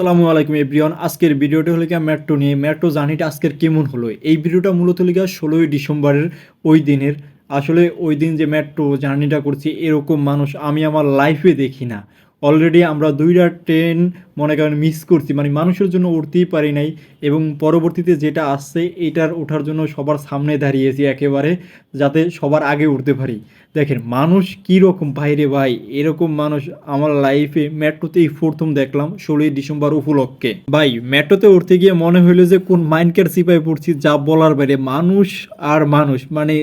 আসসালামু আলাইকুম এভরিওয়ান। আজকের ভিডিওটা হলো গিয়া মেট্রো নিয়ে। মেট্রো জার্নিটা আজকের কেমন হলো? এই ভিডিওটা মূলত হলো গিয়া ষোলোই ডিসেম্বরের ওই দিনের। আসলে ওই দিন যে মেট্রো জার্নিটা করছি, এরকম মানুষ আমি আমার লাইফে দেখি না। অলরেডি আমরা দুইটা ট্রেন মনে করেন মিস করছি। মানে মানুষের জন্য উঠতেই পারি নাই এবং পরবর্তীতে যেটা আসছে, এটার ওঠার জন্য সবার সামনে দাঁড়িয়েছি একেবারে, যাতে সবার আগে উঠতে পারি। দেখেন, মানুষ কী রকম বাইরে ভাই, এরকম মানুষ আমার লাইফে মেট্রোতে এই প্রথম দেখলাম, ষোলোই ডিসেম্বর উপলক্ষে। ভাই, মেট্রোতে উঠতে গিয়ে মনে হইল যে কোন মাইন্ডকের সিপাই পড়ছি, যা বলার বাইরে। মানুষ আর মানুষ মানে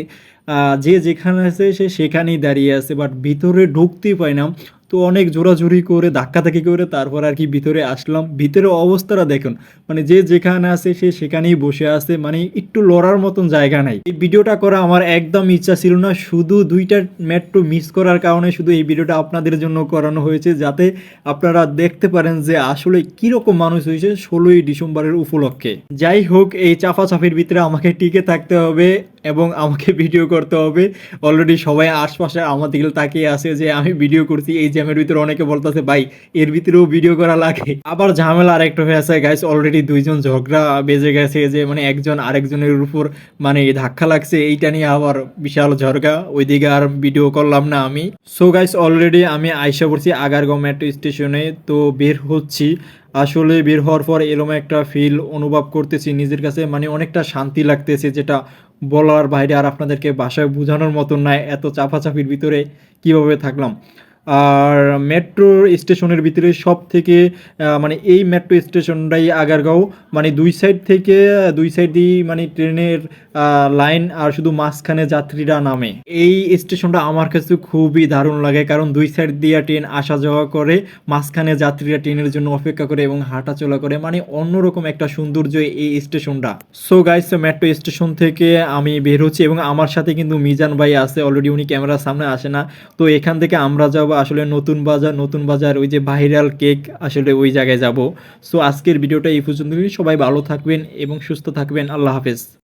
যে যেখানে আছে সে সেখানেই দাঁড়িয়ে আছে বাট ভিতরে ঢুকতেই পাই না। তো অনেক জোরাজুরি করে ধাক্কাধাক্কি করে তারপর আর কি ভিতরে আসলাম। ভিতরে অবস্থাটা দেখুন মানে যে যেখানে আছে সে সেখানেই বসে আছে মানে একটু লড়ার মতন জায়গা নাই। এই ভিডিওটা করা আমার একদম ইচ্ছা ছিল না, শুধু দুইটা মেট্রো মিস করার কারণে শুধু এই ভিডিওটা আপনাদের জন্য করানো হয়েছে, যাতে আপনারা দেখতে পারেন যে আসলে কীরকম মানুষ হয়েছে ষোলোই ডিসেম্বরের উপলক্ষে। যাই হোক, এই চাপাচাপির ভিতরে আমাকে টিকে থাকতে হবে। এবং আমাকে ভিডিও করতে হবে। অলরেডি সবাই আশপাশে আমার দিকে তাকিয়ে আছে যে আমি ভিডিও করছি, এই জ্যামের ভিতরে অনেকে বলতেছে, ভাই, এর ভিতরেও ভিডিও করা লাগে। আবার ঝামেলা আরেকটা হয়ে আছে গাইস অলরেডি দুইজন ঝগড়া বেজে গেছে যে মানে একজন আরেকজনের উপর মানে ধাক্কা লাগছে, এইটা নিয়ে আবার বিশাল ঝরগা ওইদিকে আর ভিডিও করলাম না আমি। সো গাইস অলরেডি আমি আইসা পড়ছি আগারগাঁও মেট্রো স্টেশনে তো বের হচ্ছি। আসলে বের হওয়ার পর এরকম একটা ফিল অনুভব করতেছি, নিজের কাছে মানে অনেকটা শান্তি লাগতেছে, যেটা বলার বাইরে আর আপনাদেরকে বাসায় বোঝানোর মতন নয় এত চাপাচাপির ভিতরে কীভাবে থাকলাম? আর মেট্রো স্টেশনের ভিতরে সব থেকে মানে এই মেট্রো স্টেশনটাই আগারগাঁও মানে দুই সাইড থেকে দুই সাইড দিয়ে মানে ট্রেনের লাইন আর শুধু মাঝখানে যাত্রীরা নামে। এই স্টেশনটা আমার কাছে খুবই দারুণ লাগে, কারণ দুই সাইড দিয়ে ট্রেন আসা যাওয়া করে, মাঝখানে যাত্রীরা ট্রেনের জন্য অপেক্ষা করে এবং হাঁটা চলা করে মানে অন্যরকম একটা সৌন্দর্য এই স্টেশনটা। সো গাইস মেট্রো স্টেশন থেকে আমি বের হচ্ছি এবং আমার সাথে কিন্তু মিজান ভাই আছে অলরেডি উনি ক্যামেরার সামনে আসে না। তো এখান থেকে আমরা যাব আসলে নতুন বাজার নতুন বাজার, ওই যে ভাইরাল কেক আসলে ওই জায়গায় যাব। সো আজকের ভিডিওটা এই পর্যন্ত সবাই ভালো থাকবেন এবং সুস্থ থাকবেন। আল্লাহ হাফেজ।